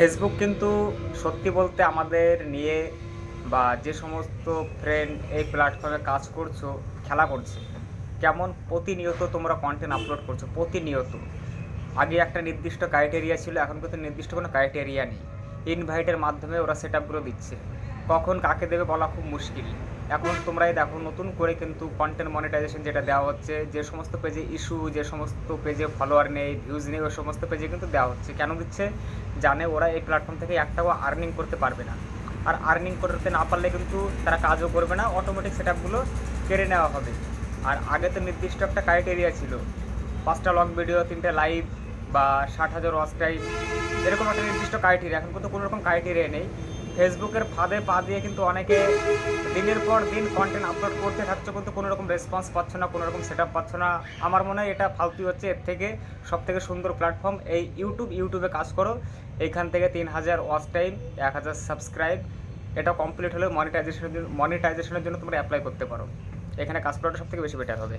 Facebook কিন্তু সত্যি বলতে আমাদের নিয়ে বা যে সমস্ত ফ্রেন্ড এই প্ল্যাটফর্মে কাজ করছ, খেলা করছে, কেমন প্রতিনিয়ত তোমরা কন্টেন্ট আপলোড করছ, প্রতিনিয়ত। আগে একটা নির্দিষ্ট ক্রাইটেরিয়া ছিল, এখন কিন্তু নির্দিষ্ট কোনো ক্রাইটেরিয়া নেই। ইনভাইটের মাধ্যমে ওরা সেট দিচ্ছে। কখন কাকে দেবে বলা খুব মুশকিল। এখন তোমরাই দেখো, নতুন করে কিন্তু কন্টেন্ট মনিটাইজেশন যেটা দেওয়া হচ্ছে, যে সমস্ত পেজে ইস্যু যে সমস্ত পেজে ফলোয়ার নেই ভিউজ নেই, ওই সমস্ত পেজে কিন্তু দেওয়া হচ্ছে। কেন দিচ্ছে? জানে ওরা এই প্ল্যাটফর্ম থেকে একটাও আর্নিং করতে পারবে না। আর আর্নিং করতে না পারলে কিন্তু তারা কাজও করবে না অটোমেটিক সেট আপগুলো কেড়ে নেওয়া হবে। আর আগে তো নির্দিষ্ট একটা ক্রাইটেরিয়া ছিল, পাঁচটা লং ভিডিও তিনটে লাইভ বা ষাট হাজার ওয়াচ টাইম এরকম একটা নির্দিষ্ট ক্রাইটেরিয়া এখন কিন্তু কোনো রকম ক্রাইটেরিয়া নেই। ফেসবুকের ফাঁদে পা দিয়ে কিন্তু অনেকে দিনের পর দিন কন্টেন্ট আপলোড করতে থাকছো, কিন্তু কোনো রকম রেসপন্স পাচ্ছ না, কোনো রকম সেট পাচ্ছ না। আমার মনে হয় এটা ফালতু হচ্ছে, এর থেকে সব থেকে সুন্দর প্ল্যাটফর্ম এই ইউটিউব ইউটিউবে কাজ করো, এইখান থেকে তিন হাজার ওয়াচ টাইম এক হাজার সাবস্ক্রাইব এটা কমপ্লিট হলে মনিটাইজেশনের জন্য মনিটাইজেশনের জন্য তোমরা অ্যাপ্লাই করতে পারো। এখানে কাজ করাটা সব থেকে বেশি বেটার হবে।